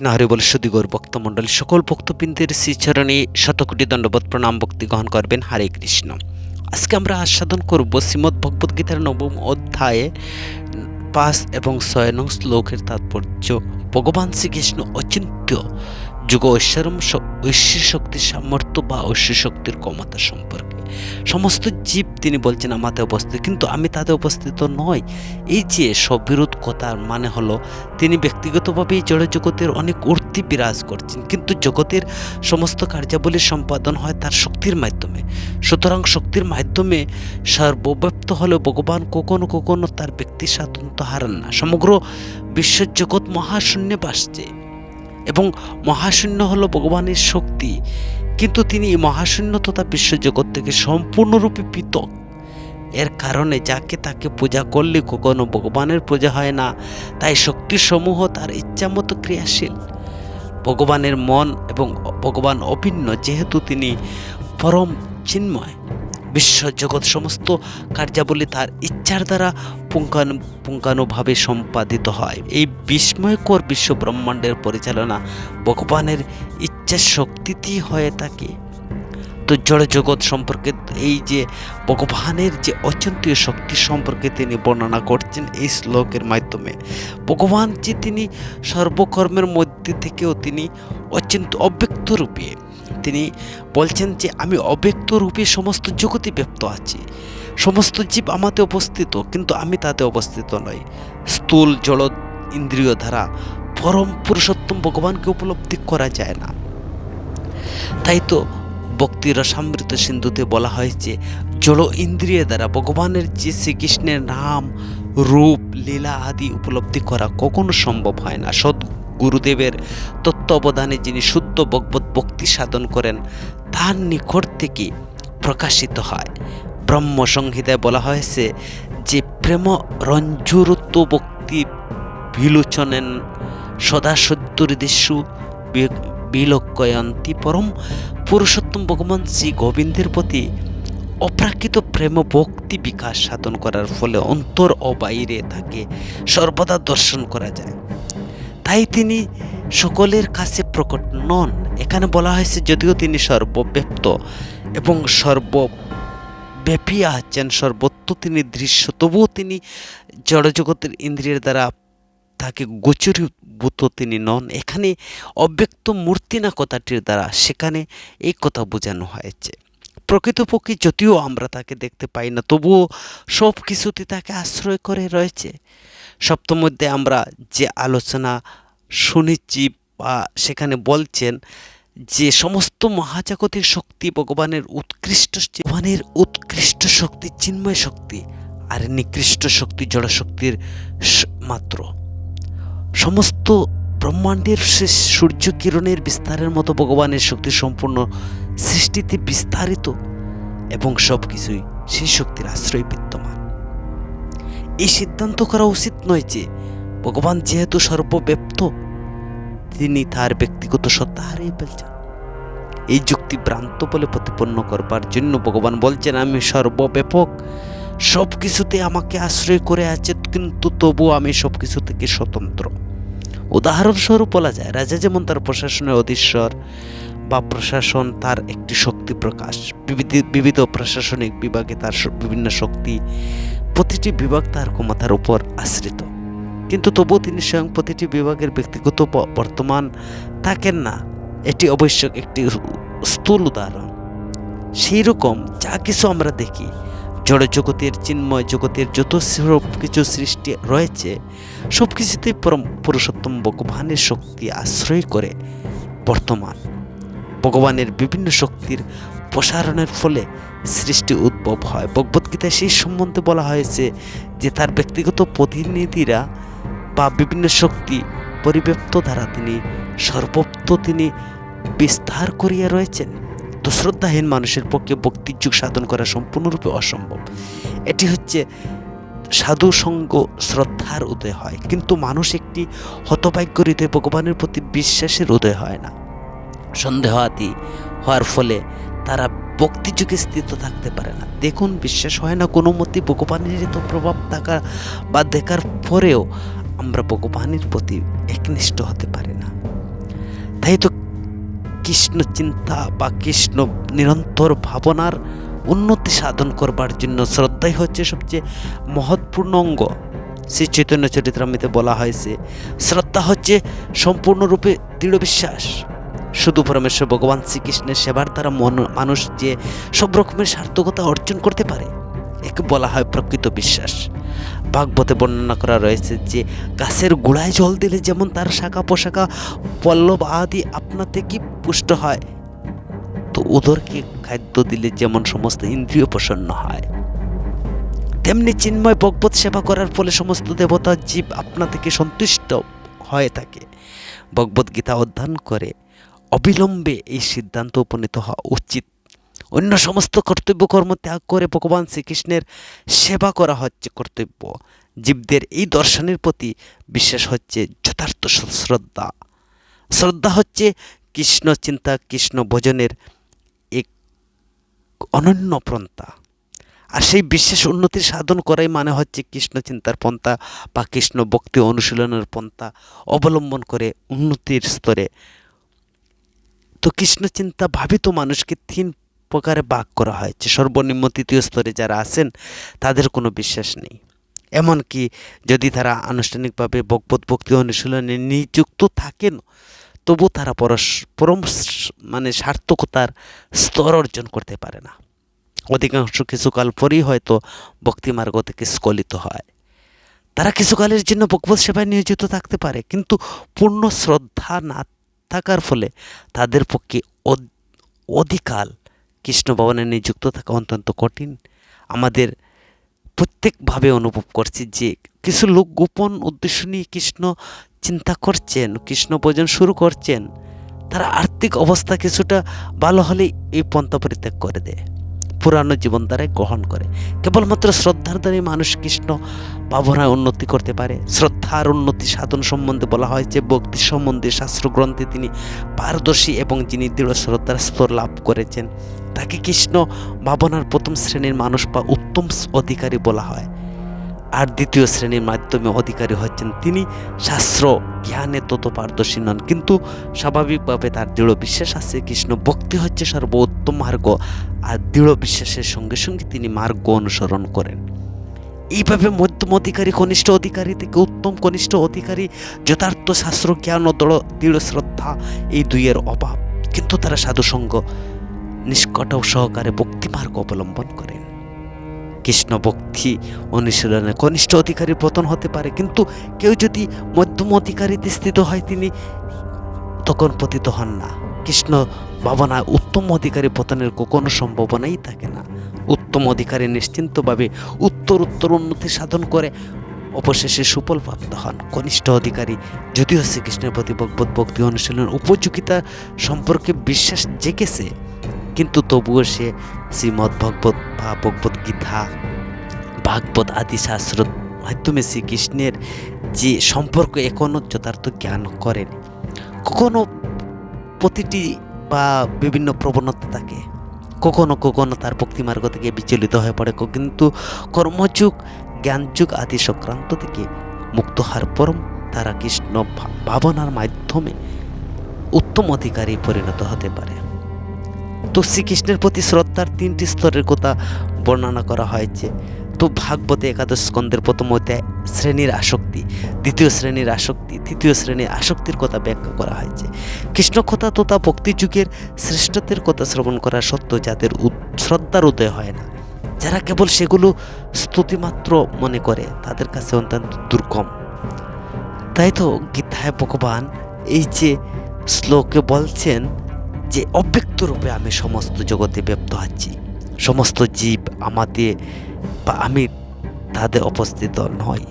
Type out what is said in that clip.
কৃষ্ণ হরি বলে সুদিগর ভক্তমণ্ডলী সকল ভক্তবৃন্দের শ্রীচরণে শতকোটি দণ্ডবোধ প্রণাম, ভক্তি গ্রহণ করবেন হরে কৃষ্ণ। আজকে আমরা আস্বাদন করব শ্রীমদ্ ভগবদ গীতার নবম অধ্যায়ে পাঁচ এবং ছয় নং শ্লোকের তাৎপর্য। ভগবান শ্রীকৃষ্ণ অচিন্ত্য যুগ ঐশ্বরম ঐশ্বর শক্তির সামর্থ্য বা ঐশ্বর শক্তির ক্ষমতা সম্পর্কে। সমস্ত জীব তিনি বলছেন আমাতে উপস্থিত কিন্তু আমি তাতে উপস্থিত নই। এই যে সবিরোধ কথার মানে হলো, তিনি ব্যক্তিগতভাবে এই জড় জগতের অনেক ঊর্ধ্বে বিরাজ করছেন, কিন্তু জগতের সমস্ত কার্যাবলী সম্পাদন হয় তার শক্তির মাধ্যমে। সুতরাং শক্তির মাধ্যমে সর্বব্যাপ্ত হলে ভগবান কখনো কখনো তার ব্যক্তি স্বাতন্ত্র্য হারান না। সমগ্র বিশ্বজগৎ মহাশূন্যে বাসছে এবং মহাশূন্য হলো ভগবানের শক্তি। কিন্তু তিনি মহাশূন্য তথা বিশ্বজগৎ থেকে সম্পূর্ণরূপে পৃথক। এর কারণে যাকে তাকে পূজা করলে কখনো ভগবানের পূজা হয় না, তাই শক্তিসমূহ তার ইচ্ছামতো ক্রিয়াশীল। ভগবানের মন এবং ভগবান অভিন্ন যেহেতু তিনি পরম চিন্ময়। বিশ্ব জগৎ সমস্ত কার্যাবলী তার ইচ্ছার দ্বারা পুঙ্খানু পুঙ্খানুভাবে সম্পাদিত হয়। এই বিস্ময়কর বিশ্ব ব্রহ্মাণ্ডের পরিচালনা ভগবানের ইচ্ছা শক্তিতেই হয়ে থাকে, তো জড় জগৎ সম্পর্কে এই যে ভগবানের যে অচিন্তীয় শক্তি সম্পর্কে তিনি বর্ণনা করছেন এই শ্লোকের মাধ্যমে। ভগবান যে তিনি সর্বকর্মের মধ্যে থেকেও তিনি অচিন্ত অব্যক্ত রূপে, তিনি বলছেন যে আমি অব্যক্ত রূপে সমস্ত জগতে ব্যক্ত আছি, সমস্ত জীব আমাতে উপস্থিত কিন্তু আমি তাতে অবস্থিত নই। স্থূল জড় ইন্দ্রিয় দ্বারা পরম পুরুষোত্তম ভগবানকে উপলব্ধি করা যায় না। তাই তো ভক্তির রসামৃত সিন্ধুতে বলা হয়েছে জড় ইন্দ্রিয় দ্বারা ভগবানের যে শ্রীকৃষ্ণের নাম, রূপ, লীলা আদি উপলব্ধি করা কখনো সম্ভব হয় না। সৎ গুরুদেবের তত্ত্বাবধানে যিনি শুদ্ধ ভগবত ভক্তি সাধন করেন, তার নিকট থেকে প্রকাশিত হয়। ব্রহ্ম সংহিতায় বলা হয়েছে যে প্রেম রঞ্জুরত্ব ভক্তি বিলোচনেন সদা সত্যরিদেশু বিলক্ষয়ন্তী পরম পুরুষোত্তম ভগবান শ্রী গোবিন্দের প্রতি অপ্রাকৃত প্রেম ভক্তি বিকাশ সাধন করার ফলে অন্তর ও বাইরে তাকে সর্বদা দর্শন করা যায়। তাই তিনি সকলের কাছে প্রকট নন। এখানে বলা হয়েছে, যদিও তিনি সর্বব্যাপ্ত এবং সর্বব্যাপী আছেন, সর্বত্র তিনি দৃশ্য, তবুও তিনি জড়জগতের ইন্দ্রিয়ের দ্বারা তাকে গোচরীভূত তিনি নন। এখানে অব্যক্ত মূর্তি না কথাটির দ্বারা সেখানে এই কথা বোঝানো হয়েছে। প্রকৃতপক্ষে যদিও আমরা তাকে দেখতে পাই না, তবুও সব কিছুতে তাকে আশ্রয় করে রয়েছে। সপ্তমধ্যে আমরা যে আলোচনা শুনেছি বা সেখানে বলছেন যে সমস্ত মহাজাগতিক শক্তি ভগবানের উৎকৃষ্ট ভগবানের উৎকৃষ্ট শক্তি, চিন্ময় শক্তি আর নিকৃষ্ট শক্তি জড় শক্তির মাত্র। সমস্ত ব্রহ্মাণ্ডের শেষ সূর্য কিরণের বিস্তারের মতো ভগবানের শক্তি সম্পূর্ণ সৃষ্টিতে বিস্তারিত এবং সব কিছুই সেই শক্তির আশ্রয় বিদ্যমান। এই সিদ্ধান্ত করা উচিত নয় যে ভগবান যেহেতু সর্বব্যাপ্ত, তিনি তার ব্যক্তিগত সত্তা হারিয়ে ফেলছেন। এই যুক্তি ভ্রান্ত বলে প্রতিপন্ন করবার জন্য ভগবান বলছেন, আমি সর্বব্যাপক সব কিছুতে আমাকে আশ্রয় করে আছে, কিন্তু তবু আমি সব কিছু থেকে স্বতন্ত্র। উদাহরণস্বরূপ বলা যায়, রাজা যেমন তার প্রশাসনের অধীশ্বর বা প্রশাসন তার একটি শক্তি প্রকাশ, বিবিধ প্রশাসনিক বিভাগে তার বিভিন্ন শক্তি, প্রতিটি বিভাগ তার ক্ষমতার উপর আশ্রিত। কিন্তু তবুও তিনি স্বয়ং প্রতিটি বিভাগের ব্যক্তিগত বর্তমান থাকেন না। এটি অবশ্যক একটি স্থূল উদাহরণ। সেই রকম যা কিছু আমরা দেখি জড় জগতের চিন্ময় জগতের যত সব কিছু সৃষ্টি রয়েছে সব কিছুতেই পরম পুরুষোত্তম ভগবানের শক্তি আশ্রয় করে বর্তমান। ভগবানের বিভিন্ন শক্তির প্রসারণের ফলে সৃষ্টি উদ্ভব হয়। ভগবদ্গীতায় সেই সম্বন্ধে বলা হয়েছে যে, তার ব্যক্তিগত প্রতিনিধিরা বা বিভিন্ন শক্তি পরিব্যাপ্ত দ্বারা তিনি সর্বত্র তিনি বিস্তার করিয়া রয়েছেন। তো শ্রদ্ধাহীন মানুষের পক্ষে ভক্তিযুগ সাধন করা সম্পূর্ণরূপে অসম্ভব। এটি হচ্ছে সাধু সঙ্গ শ্রদ্ধার উদয় হয়। কিন্তু মানুষ একটি হতভাগ্য হৃদয় ভগবানের প্রতি বিশ্বাসের উদয় হয় না। সন্দেহ আদি হওয়ার ফলে তারা ভক্তিযুগে স্থিত থাকতে পারে না। দেখুন, বিশ্বাস হয় না কোনো মতে ভগবানের তো প্রভাব থাকা বা দেখার পরেও আমরা ভগবানের প্রতি একনিষ্ঠ হতে পারি না। তাই তো কৃষ্ণ চিন্তা বা কৃষ্ণ নিরন্তর ভাবনার উন্নতি সাধন করবার জন্য শ্রদ্ধাই হচ্ছে সবচেয়ে মহৎপূর্ণ অঙ্গ। শ্রী চৈতন্য চরিত্রামিতে বলা হয়েছে, শ্রদ্ধা হচ্ছে সম্পূর্ণরূপে দৃঢ় বিশ্বাস। শুধু পরমেশ্বর ভগবান শ্রীকৃষ্ণের সেবার দ্বারা মন মানুষ যে সব রকমের সার্থকতা অর্জন করতে পারে একে বলা হয় প্রকৃত বিশ্বাস। ভাগবতে বর্ণনা করা রয়েছে যে, গাছের গোড়ায় জল দিলে যেমন তার শাখা পোশাখা পল্লব আদি আপনা থেকেই পুষ্ট হয়, তো উদরকে খাদ্য দিলে যেমন সমস্ত ইন্দ্রিয় প্রসন্ন হয়। তেমনি চিন্ময় ভগবত সেবা করার ফলে সমস্ত দেবতা জীব আপনা থেকে সন্তুষ্ট হয়ে থাকে। ভগবত গীতা অধ্যয়ন করে অবিলম্বে এই সিদ্ধান্ত উপনীত হওয়া উচিত। অন্য সমস্ত কর্তব্য কর্ম ত্যাগ করে ভগবান শ্রীকৃষ্ণের সেবা করা হচ্ছে কর্তব্য। জীবদের এই দর্শনের প্রতি বিশ্বাস হচ্ছে যথার্থ শ্রদ্ধা। শ্রদ্ধা হচ্ছে কৃষ্ণ চিন্তা, কৃষ্ণ ভজনের এক অনন্য পন্থা। আর সেই বিশ্বাস উন্নতির সাধন করাই মানে হচ্ছে কৃষ্ণ চিন্তার পন্থা বা কৃষ্ণ ভক্তি অনুশীলনের পন্থা অবলম্বন করে উন্নতির স্তরে। তো কৃষ্ণ চিন্তা ভাবিত মানুষকে তিন প্রকারে ভাগ করা হয়েছে সর্বনিম্ন তৃতীয় স্তরে যারা আছেন, তাদের কোনো বিশ্বাস নেই। এমনকি যদি তারা আনুষ্ঠানিকভাবে ভগবত ভক্তি অনুশীলনে নিযুক্ত থাকেন, তবু তারা পরম মানে সার্থকতার স্তর অর্জন করতে পারে না। অধিকাংশ কিছুকাল পরেই হয়তো ভক্তিমার্গ থেকে স্খলিত হয়। তারা কিছুকালের জন্য ভগবত সেবায় নিয়োজিত থাকতে পারে, কিন্তু পূর্ণ শ্রদ্ধা না থাকার ফলে তাদের পক্ষে অধিকাল কৃষ্ণ ভবনে নিযুক্ত থাকা অত্যন্ত কঠিন। আমাদের প্রত্যেকভাবে অনুভব করছি যে কিছু লোক গোপন উদ্দেশ্য নিয়ে কৃষ্ণ চিন্তা করছেন, কৃষ্ণ ভোজন শুরু করছেন। তারা আর্থিক অবস্থা কিছুটা ভালো হলেই এই পন্থা পরিত্যাগ করে দেয়। পুরানো জীবন দ্বারাই গ্রহণ করে। কেবলমাত্র শ্রদ্ধার দ্বারাই মানুষ কৃষ্ণ ভাবনায় উন্নতি করতে পারে। শ্রদ্ধার উন্নতি সাধন সম্বন্ধে বলা হয় যে, ভক্তি সম্বন্ধে শাস্ত্রগ্রন্থে তিনি পারদর্শী এবং যিনি দৃঢ় শ্রদ্ধার স্তর লাভ করেছেন। তাকে কৃষ্ণ ভাবনার প্রথম শ্রেণির মানুষ বা উত্তম অধিকারী বলা হয়। আর দ্বিতীয় শ্রেণির মাধ্যমে অধিকারী হচ্ছেন তিনি শাস্ত্র জ্ঞানে তত পারদর্শী নন। কিন্তু স্বাভাবিকভাবে তার দৃঢ় বিশ্বাস আছে, কৃষ্ণ ভক্তি হচ্ছে সর্বোত্তম মার্গ। আর দৃঢ় বিশ্বাসের সঙ্গে সঙ্গে তিনি মার্গ অনুসরণ করেন। এইভাবে মধ্যম অধিকারী, কনিষ্ঠ অধিকারী থেকে উত্তম কনিষ্ঠ অধিকারী, যথার্থ শাস্ত্র জ্ঞান ও দৃঢ় শ্রদ্ধা, এই দুইয়ের অভাব। কিন্তু তারা সাধুসঙ্গ। নিষ্কট সহকারে ভক্তিমার্গ অবলম্বন করেন। কৃষ্ণ ভক্তি অনুশীলনে কনিষ্ঠ অধিকারী পতন হতে পারে, কিন্তু কেউ যদি মধ্যম অধিকারীতে স্থিত হয়, তিনি তখন পতিত হন না। কৃষ্ণ ভাবনায় উত্তম অধিকারী পতনের কোনো সম্ভাবনাই থাকে না। উত্তম অধিকারী নিশ্চিন্তভাবে উত্তর উত্তর উন্নতি সাধন করে অবশেষে সুফল প্রাপ্ত হন। কনিষ্ঠ অধিকারী যদিও শ্রীকৃষ্ণের প্রতি ভগবত ভক্তি অনুশীলনের উপযোগিতা সম্পর্কে বিশ্বাস জেগেছে কিন্তু তবুও সে শ্রীমদ্ ভগবত বা ভগবত গীতা, ভাগবত আদি শাস্ত্র মাধ্যমে শ্রীকৃষ্ণের যে সম্পর্ক এখনও যথার্থ জ্ঞান করেন। কখনো প্রতিটি বা বিভিন্ন প্রবণতা থাকে। কখনো কখনো তার ভক্তিমার্গ থেকে বিচলিত হয়ে পড়ে, কিন্তু কর্মযুগ, জ্ঞানযুগ আদি সংক্রান্ত থেকে মুক্ত হওয়ার পরম তারা কৃষ্ণ ভাবনার মাধ্যমে উত্তম অধিকারী পরিণত হতে পারে। তো শ্রীকৃষ্ণের প্রতি শ্রদ্ধার তিনটি স্তরের কথা বর্ণনা করা হয়েছে। তো ভাগবতে একাদশ স্কন্দের প্রথম অধ্যায়, শ্রেণির আসক্তি, দ্বিতীয় শ্রেণির আসক্তি, তৃতীয় শ্রেণির আসক্তির কথা ব্যাখ্যা করা হয়েছে। কৃষ্ণ কথা তথা ভক্তি যুগের শ্রেষ্ঠত্বের কথা শ্রবণ করা সত্ত্বেও যাদের শ্রদ্ধার উদয় হয় না, যারা কেবল সেগুলো স্তুতিমাত্র মনে করে, তাদের কাছে অত্যন্ত দুর্গম। তাই তো গীতায় ভগবান এই যে শ্লোকে বলছেন যে অব্যক্ত রূপে আমি সমস্ত জগতে ব্যপ্ত আছি। সমস্ত জীব আমাদের বা আমি তাদের উপস্থিত নয়